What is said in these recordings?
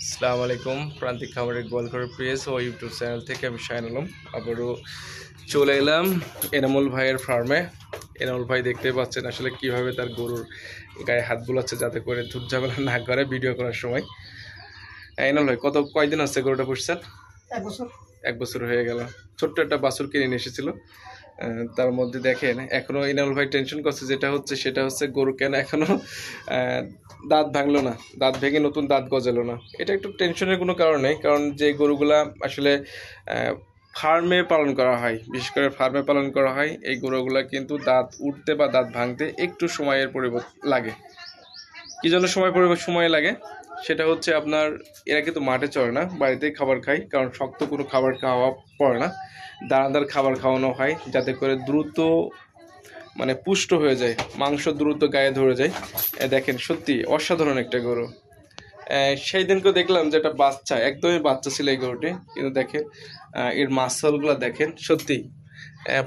আসসালামু আলাইকুম প্রান্তিক খাবারের গোয়ালঘরের পেজ ও ইউটিউব চ্যানেল থেকে আমি শাহিন আলম। আবারও চলে এলাম এনামুল ভাইয়ের ফার্মে এনামুল ভাই দেখতে পাচ্ছেন আসলে কীভাবে তার গরুর গায়ে হাত বুলাচ্ছে যাতে করে ধূপ ঝামেলা না করে ভিডিও করার সময়। এনামুল ভাই কত কয়দিন হচ্ছে গরুটা পুষছেন? এক বছর। এক বছর হয়ে গেল। ছোট্ট একটা বাছুর কিনে এসেছিল। তার মধ্যে দেখেন, এখনও ইনামুল ভাই টেনশন করছে, যেটা হচ্ছে সেটা হচ্ছে গরু কেন এখনও দাঁত ভাঙলো না, দাঁত ভেঙে নতুন দাঁত গজালো না। এটা একটু টেনশনের কোনো কারণ নেই, কারণ যে গরুগুলা আসলে ফার্মে পালন করা হয়, বিশেষ করে ফার্মে পালন করা হয়, এই গরুগুলা কিন্তু দাঁত উঠতে বা দাঁত ভাঙতে একটু সময়ের পরিবর্তন লাগে। কি জন্য সময় পরিবর্তন সময় লাগে? সেটা হচ্ছে আপনার, এরা কিন্তু মাঠে চড়ে না, বাড়িতেই খাবার খায় কারণ শক্ত কোনো খাবার খাওয়া পড়ে না। দানাদার খাবার খাওয়ানো হয়, যাতে করে দ্রুত মানে পুষ্ট হয়ে যায়, মাংস দ্রুত গায়ে ধরে যায়। দেখেন, সত্যি অসাধারণ একটা গরু। সেই দিনকে দেখলাম যে একটা বাচ্চা, একদমই বাচ্চা ছিল এই গরুটি, কিন্তু দেখেন এর মাসলগুলো দেখেন, সত্যি।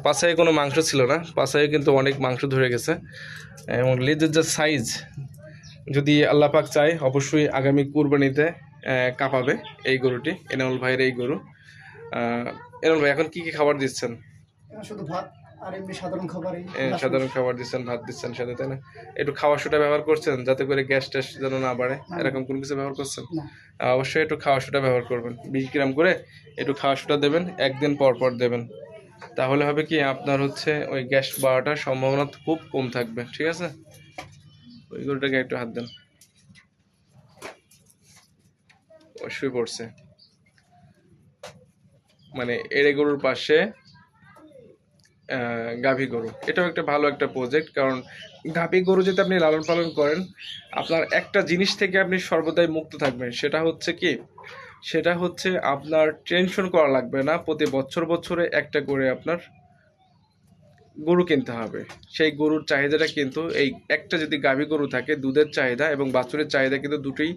পাছায় কোনো মাংস ছিল না, পাছায় কিন্তু অনেক মাংস ধরে গেছে, এবং লেজের যে সাইজ যদি আল্লাহ পাক চায় অবশ্যই আগামী কুরবানিতে কাঁপাবে এই গরুটি এনামুল ভাইয়ের এই গরু। এনামুল ভাই এখন কি কি খাবার দিচ্ছেন? শুধু ভাত আর এমনি সাধারণ খাবারই। সাধারণ খাবার দিচ্ছেন ভাত দিচ্ছেন সাথে তাই না? একটু খাওয়া সোটা ব্যবহার করছেন যাতে করে গ্যাস ট্যাস যেন না বাড়ে? এরকম কোনো কিছু ব্যবহার করছেন? অবশ্যই একটু খাওয়া সোটা ব্যবহার করবেন। বিশ গ্রাম করে একটু খাওয়া সোটা দেবেন একদিন পর পর দেবেন। তাহলে হবে কি আপনার হচ্ছে ওই গ্যাস বাড়াটার সম্ভাবনা খুব কম থাকবে ঠিক আছে? ওই গরুটাকে একটু হাত দেন। শুয়ে পড়ছে। মানে এড়ে গরুর পাশে গাভী গরু। এটাও একটা ভালো একটা প্রজেক্ট কারণ গাভী গরু যদি আপনি লালন পালন করেন, আপনার একটা জিনিস থেকে আপনি সর্বদাই মুক্ত থাকবেন। সেটা হচ্ছে কি? সেটা হচ্ছে আপনার টেনশন করা লাগবে না। প্রতি বছর বছরে একটা করে আপনার গরু কিনতে হবে। সেই গরুর চাহিদাটা কিন্তু এই একটা যদি গাভী গরু থাকে, দুধের চাহিদা এবং বাছুরের চাহিদা কিন্তু দুটোই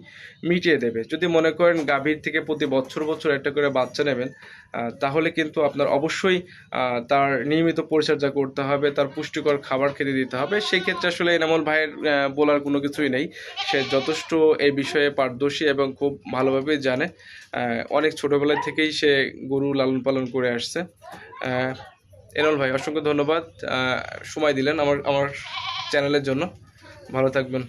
মিটিয়ে দেবে। যদি মনে করেন গাভীর থেকে প্রতি বছর বছর একটা করে বাচ্চা নেবেন তাহলে কিন্তু আপনার অবশ্যই তার নিয়মিত পরিচর্যা করতে হবে, তার পুষ্টিকর খাবার খেতে দিতে হবে। সেই ক্ষেত্রে আসলে এনামল ভাইয়ের বলার কোনো কিছুই নেই। সে যথেষ্ট এই বিষয়ে পারদর্শী এবং খুব ভালোভাবে জানে। অনেক ছোটোবেলা থেকেই সে গরু লালন পালন করে আসছে। এনল ভাই অসংখ্য ধন্যবাদ। সময় দিলেন আমার আমার চ্যানেলের জন্য। ভালো থাকবেন।